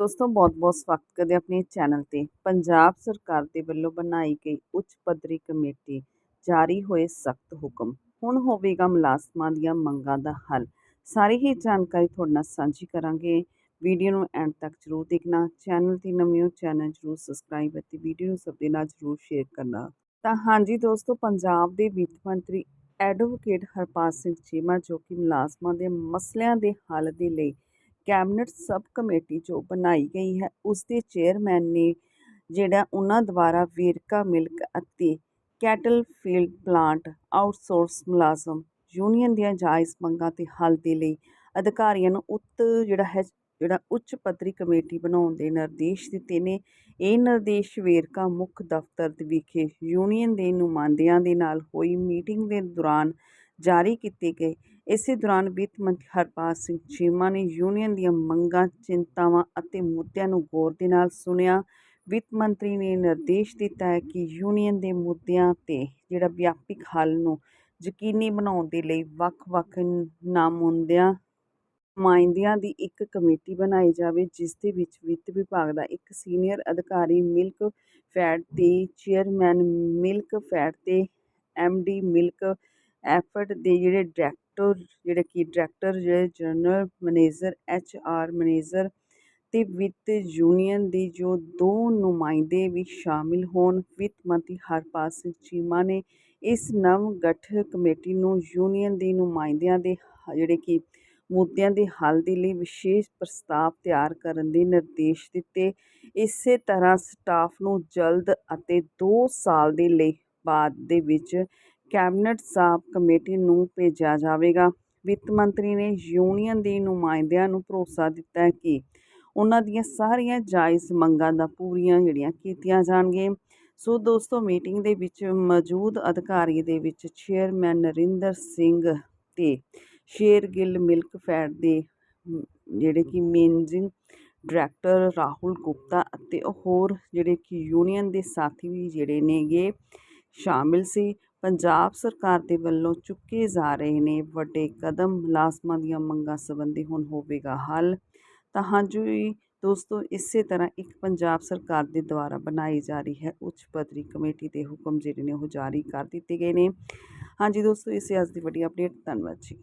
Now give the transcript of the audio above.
ਦੋਸਤੋ, ਬਹੁਤ-ਬਹੁਤ ਸਵਾਗਤ ਕਰਦੇ ਆਪਣੇ ਚੈਨਲ ਤੇ। ਪੰਜਾਬ ਸਰਕਾਰ ਦੇ ਵੱਲੋਂ ਬਣਾਈ ਗਈ ਉੱਚ ਪੱਧਰੀ ਕਮੇਟੀ ਜਾਰੀ ਹੋਏ ਸਖਤ ਹੁਕਮ। ਹੁਣ ਹੋਵੇਗਾ ਮੁਲਾਜ਼ਮਾਂ ਦੀਆਂ ਮੰਗਾਂ ਦਾ ਹੱਲ। ਸਾਰੀ ਹੀ ਜਾਣਕਾਰੀ ਤੁਹਾਡੇ ਨਾਲ ਸਾਂਝੀ ਕਰਾਂਗੇ। ਵੀਡੀਓ ਨੂੰ ਐਂਡ ਤੱਕ ਜ਼ਰੂਰ ਦੇਖਣਾ। ਚੈਨਲ ਤੇ ਨਵੇਂ ਹੋ ਚੈਨਲ ਜ਼ਰੂਰ ਸਬਸਕ੍ਰਾਈਬ ਅਤੇ ਵੀਡੀਓ ਨੂੰ ਸਭ ਦੇ ਨਾਲ ਜ਼ਰੂਰ ਸ਼ੇਅਰ ਕਰਨਾ। ਤਾਂ ਹਾਂਜੀ ਦੋਸਤੋ, ਪੰਜਾਬ ਦੇ ਵਿੱਤ ਮੰਤਰੀ ਐਡਵੋਕੇਟ ਹਰਪਾਲ ਸਿੰਘ ਚੀਮਾ ਜੋ ਕਿ ਮੁਲਾਜ਼ਮਾਂ ਦੇ ਮਸਲਿਆਂ ਦੇ ਹੱਲ ਦੇ ਲਈ ਕੈਬਨਿਟ ਸਬ ਕਮੇਟੀ ਜੋ ਬਣਾਈ ਗਈ ਹੈ ਉਸ ਦੇ ਚੇਅਰਮੈਨ ਨੇ ਜਿਹੜਾ ਉਹਨਾਂ ਦੁਆਰਾ ਵੇਰਕਾ ਮਿਲਕ ਅਤੇ ਕੈਟਲ ਫੀਲਡ ਪਲਾਂਟ ਆਊਟਸੋਰਸ ਮੁਲਾਜ਼ਮ ਯੂਨੀਅਨ ਦੀਆਂ ਜਾਇਜ਼ ਮੰਗਾਂ ਤੇ ਹੱਲ ਦੇ ਲਈ ਅਧਿਕਾਰੀਆਂ ਨੂੰ ਉੱਤ ਜਿਹੜਾ ਹੈ, ਜਿਹੜਾ ਉੱਚ ਪੱਧਰੀ ਕਮੇਟੀ ਬਣਾਉਣ ਦੇ ਨਿਰਦੇਸ਼ ਦਿੱਤੇ ਨੇ। ਇਹ ਨਿਰਦੇਸ਼ ਵੇਰਕਾ ਮੁੱਖ ਦਫ਼ਤਰ ਦੇ ਵਿਖੇ ਯੂਨੀਅਨ ਦੇ ਨੁਮਾਇੰਦਿਆਂ ਦੇ ਨਾਲ ਹੋਈ ਮੀਟਿੰਗ ਦੇ ਦੌਰਾਨ ਜਾਰੀ ਕੀਤੇ ਗਏ। ਇਸੇ ਦੌਰਾਨ ਵਿੱਤ ਮੰਤਰੀ ਹਰਪਾਲ ਸਿੰਘ ਚੀਮਾ ਨੇ ਯੂਨੀਅਨ ਦੀਆਂ ਮੰਗਾਂ, ਚਿੰਤਾਵਾਂ ਅਤੇ ਮੁੱਦਿਆਂ ਨੂੰ ਗੌਰ ਦੇ ਨਾਲ ਸੁਣਿਆ। ਵਿੱਤ ਮੰਤਰੀ ਨੇ ਨਿਰਦੇਸ਼ ਦਿੱਤਾ ਹੈ ਕਿ ਯੂਨੀਅਨ ਦੇ ਮੁੱਦਿਆਂ ਤੇ ਜਿਹੜਾ ਵਿਆਪਕ ਹੱਲ ਨੂੰ ਯਕੀਨੀ ਬਣਾਉਣ ਦੇ ਲਈ ਵੱਖ-ਵੱਖ ਨਾਮੁੰਦਿਆਂ, ਨੁਮਾਇੰਦਿਆਂ ਦੀ ਇੱਕ ਕਮੇਟੀ ਬਣਾਈ ਜਾਵੇ, ਜਿਸ ਦੇ ਵਿੱਚ ਵਿੱਤ ਵਿਭਾਗ ਦਾ ਇੱਕ ਸੀਨੀਅਰ ਅਧਿਕਾਰੀ ਮਿਲਕ ਫੈਡ ਤੇ ਚੇਅਰਮੈਨ ਮਿਲਕ ਫੈਡ ਤੇ ਐਮਡੀ ਮਿਲਕ ਐਫਰਟ ਦੇ ਜਿਹੜੇ ਡਾਇਰੈਕਟਰ ਜਿਹੜੇ ਕਿ ਡਾਇਰੈਕਟਰ ਜਿਹੜੇ general manager, H R manager ਅਤੇ ਵਿੱਤ ਯੂਨੀਅਨ ਦੇ ਜੋ ਦੋ ਨੁਮਾਇੰਦੇ ਵੀ ਸ਼ਾਮਿਲ ਹੋਣ, ਵਿੱਤ ਮੰਤਰੀ ਹਰਪਾਲ ਸਿੰਘ ਚੀਮਾ ਨੇ ਇਸ ਨਵ ਗਠਿਤ ਕਮੇਟੀ ਨੂੰ ਯੂਨੀਅਨ ਦੇ ਨੁਮਾਇੰਦਿਆਂ ਦੇ ਜਿਹੜੇ ਕਿ ਮੁੱਦਿਆਂ ਦੇ ਹੱਲ ਦੇ ਲਈ ਵਿਸ਼ੇਸ਼ ਪ੍ਰਸਤਾਵ ਤਿਆਰ ਕਰਨ ਦੇ ਨਿਰਦੇਸ਼ ਦਿੱਤੇ। ਇਸੇ ਤਰ੍ਹਾਂ ਸਟਾਫ ਨੂੰ ਜਲਦ ਅਤੇ 2 ਸਾਲ ਦੇ ਲਈ ਬਾਅਦ ਦੇ ਵਿੱਚ ਕੈਬਨਿਟ ਸਾਬ ਕਮੇਟੀ ਨੂੰ ਭੇਜਿਆ ਜਾਵੇਗਾ। ਵਿੱਤ ਮੰਤਰੀ ਨੇ ਯੂਨੀਅਨ ਦੇ ਨੁਮਾਇੰਦਿਆਂ ਨੂੰ ਭਰੋਸਾ ਦਿੱਤਾ ਕਿ ਉਹਨਾਂ ਦੀਆਂ ਸਾਰੀਆਂ ਜਾਇਜ਼ ਮੰਗਾਂ ਦਾ ਪੂਰੀਆਂ ਜਿਹੜੀਆਂ ਕੀਤੀਆਂ ਜਾਣਗੀਆਂ। ਸੋ ਦੋਸਤੋ, ਮੀਟਿੰਗ ਦੇ ਵਿੱਚ ਮੌਜੂਦ ਅਧਿਕਾਰੀ ਦੇ ਵਿੱਚ ਚੇਅਰਮੈਨ ਨਰਿੰਦਰ ਸਿੰਘ ਤੇ ਸ਼ੇਰਗਿੱਲ ਮਿਲਕਫੈਡ ਦੇ ਜਿਹੜੇ ਕਿ ਮੈਨੇਜਿੰਗ ਡਾਇਰੈਕਟਰ ਰਾਹੁਲ ਗੁਪਤਾ ਅਤੇ ਹੋਰ ਜਿਹੜੇ ਕਿ ਯੂਨੀਅਨ ਦੇ ਸਾਥੀ ਵੀ ਜਿਹੜੇ ਨੇਗੇ ਸ਼ਾਮਿਲ ਸੀ। ਪੰਜਾਬ ਸਰਕਾਰ ਦੇ ਵੱਲੋਂ ਚੁੱਕੇ ਜਾ ਰਹੇ ਨੇ ਵੱਡੇ ਕਦਮ। ਮੁਲਾਜ਼ਮਾਂ ਦੀਆਂ ਮੰਗਾਂ ਸੰਬੰਧੀ ਹੁਣ ਹੋਵੇਗਾ ਹੱਲ। ਤਾਂ ਹਾਂਜੀ ਦੋਸਤੋ, ਇਸੇ ਤਰ੍ਹਾਂ ਇੱਕ ਪੰਜਾਬ ਸਰਕਾਰ ਦੇ ਦੁਆਰਾ ਬਣਾਈ ਜਾ ਰਹੀ ਹੈ ਉੱਚ ਪੱਧਰੀ ਕਮੇਟੀ ਦੇ ਹੁਕਮ ਜਿਹੜੇ ਨੇ ਉਹ ਜਾਰੀ ਕਰ ਦਿੱਤੇ ਗਏ ਨੇ। ਹਾਂਜੀ ਦੋਸਤੋ, ਇਸੇ ਅੱਜ ਦੀ ਵੱਡੀ ਅਪਡੇਟ ਧੰਨਵਾਦ ਜੀ।